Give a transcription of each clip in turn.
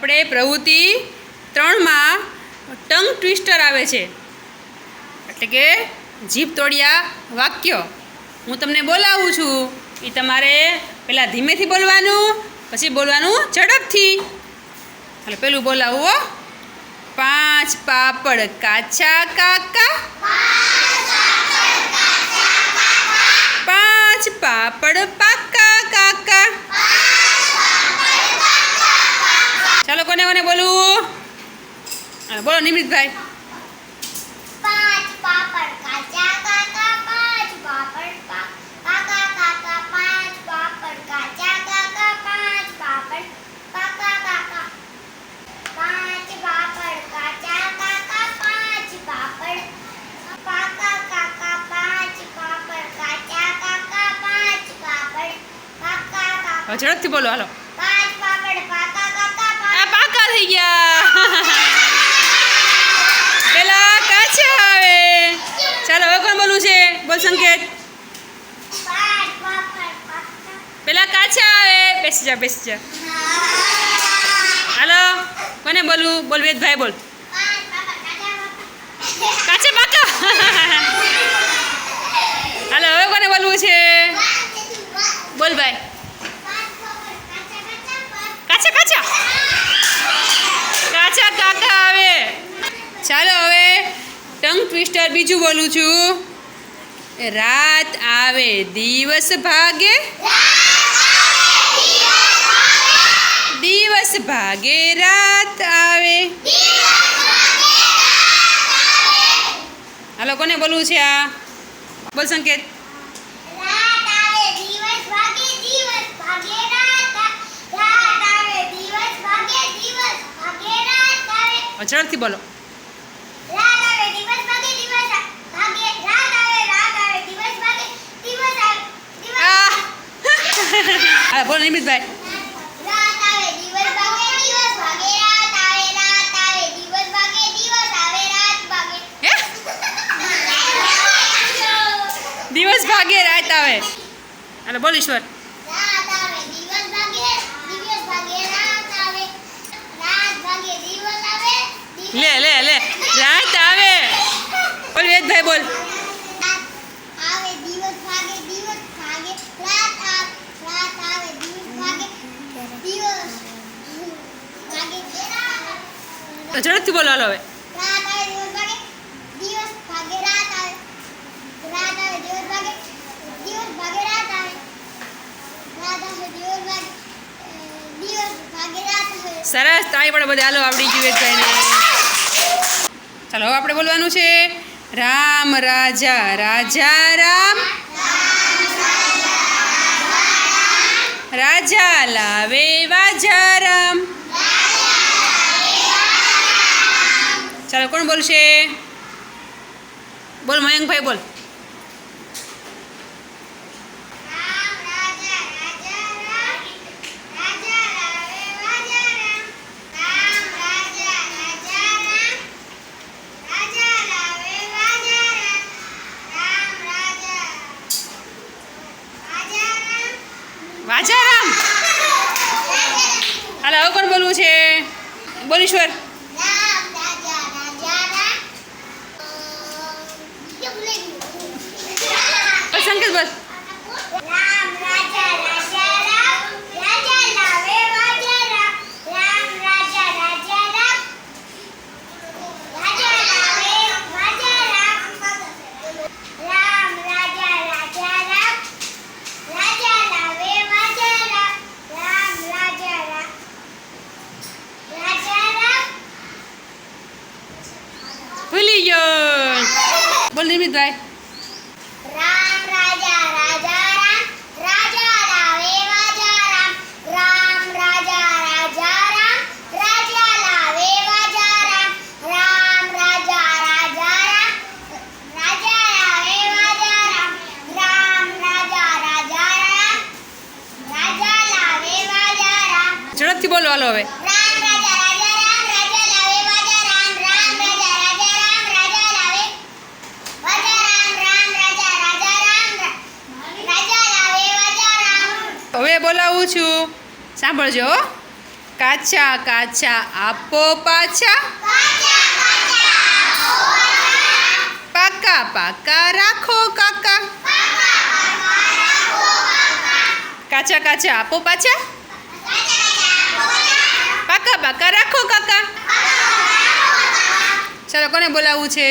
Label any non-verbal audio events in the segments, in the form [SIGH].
આપણે પ્રવૃત્તિ ત્રણમાં ટંગ ટ્વિસ્ટર આવે છે. એટલે કે જીભ તોડ્યા વાક્ય. હું તમને બોલાવું છું. એ તમારે પહેલાં ધીમેથી બોલવાનું, પછી બોલવાનું ઝડપથી. એટલે પેલું બોલાવું પાંચ પાપડ કાચા કાકા. પાંચ પાપડ પાકા કાકા ચાલો કોને કોને બોલવું હાલો, બોલો નિમિતભાઈ પાંચ પાપડ કાચા કાકા પાંચ પાપડ પા- પાકા કાકા પાંચ પાપડ કાચા કાકા પાંચ પાપડ પાકા કાકા પાંચ પાપડ કાચા કાકા પાંચ પાપડ પાકા કાકા પાંચ પાપડ કાચા કાકા પાંચ પાપડ પાકા કાકા હવે ઝડપથી બોલો હાલો પાંચ પાપડ પાકા કાકા આ પાંચ પાકા થઈ ગયા પેલા કાચા આવે ચાલો, હવે કોણ બોલવું છે? બોલ સંકેત. પેલા કાચા આવે. બેસી જા બેસી જા. હાલો, કોને બોલવું? બોલ વેદભાઈ, બોલ. કાચા પાકા. હાલો, હવે કોને બોલવું છે? બોલ ભાઈ કાચા કાચા કાચા કાકા આવે ચાલો હવે ટંગ ટ્વિસ્ટર બીજું બોલું છું. રાત આવે દિવસ ભાગે. દિવસ ભાગે રાત આવે. હાલો કોને બોલવું છે આ. બોલ સંકેત. ઝડપથી બોલો. હા બોલો નિમિતભાઈ દિવસ ભાગે રાત આવે હાલો બોલ ઈશ્વર લે લે લે રાત આવે બોલ વેદભાઈ બોલ રાત આવે દિવસ ભાગે દિવસ ભાગે રાત આવે રાત આવે દિવસ ભાગે દિવસ ભાગે તો ઝડપથી બોલો હાલો હવે રાત આવે દિવસ ભાગે દિવસ ભાગે રાત આવે રાત આવે દિવસ ભાગે દિવસ ભાગે રાત આવે રાત આવે દિવસ ભાગે અ, દિવસ બોલો રાત આવે. સરસ તાળી પણ બધા હાલો આવડી ગયું વેદભાઈને ચાલો હવે આપણે બોલવાનું છે રામ રાજા રાજા રામ. રાજા લાવે વાજા રામ. ચાલો કોણ બોલશે બોલ મયંકભાઈ બોલ રામ રાજા રાજા રામ રાજા લાવે વાજા રામ રામ રાજા રાજા રામ રાજા લાવે વાજા રામ રામ રાજા રાજા રામ વાજા રામ હાલો હવે કોણ બોલવું છે બોલ ઈશ્વર રામ રાજા રાજા રામ અ, કેમ લઈ ગયું? બોલ સંકેત બોલ રામ રાજા રાજા રામ રાજા લાવે વાજા રામ રામ રાજા રાજા રામ રાજા લાવે વાજા રામ રામ રાજા રાજા રામ રાજા લાવે વાજા રામ રામ રાજા રામ રાજા રામ ભૂલી ગયો બોલ નિમિતભાઈ રામ રાજા રાજા રામ રાજા લાવે વાજા રામ રામ રાજા રાજા રામ રાજા લાવે વાજા રામ રામ રાજા રાજા રામ રાજા લાવે વાજા રામ રામ રાજા રાજા રામ રાજા લાવે વાજા રામ ઝડપથી બોલો હાલો હવે બોલાવું છું. સાંભળજો કાચા કાચા આપો પાછા. પાકા પાકા રાખો કાકા. કાચા કાચા આપો પાછા. પાકા પાકા રાખો કાકા. ચાલો, કોને બોલાવવું છે?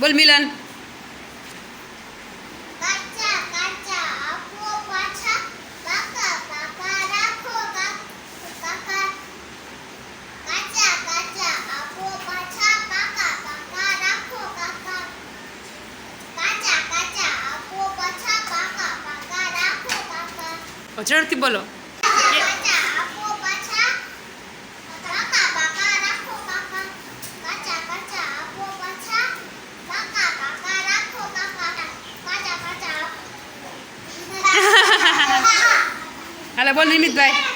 બોલ મિલન. ઝડપથી બોલો. હાલો બોલ નિમિતભાઈ.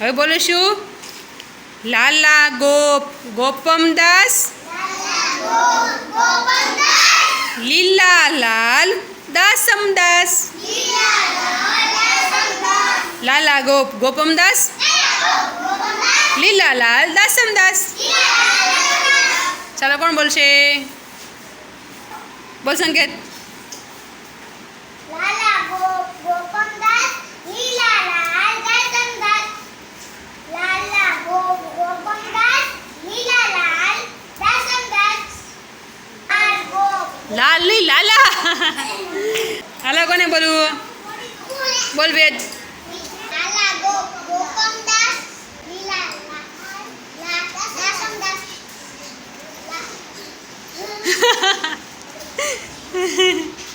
હવે બોલો શું? લાલા ગોપ ગોપમદાસ લીલા લાલ દાસમદાસ લાલા ગોપ ગોપમદાસ લીલા લાલ દાસમદાસ ચાલો કોણ બોલશે? બોલ સંકેત. હાલા કોને બોલવું બોલ બેન Ha. [LAUGHS]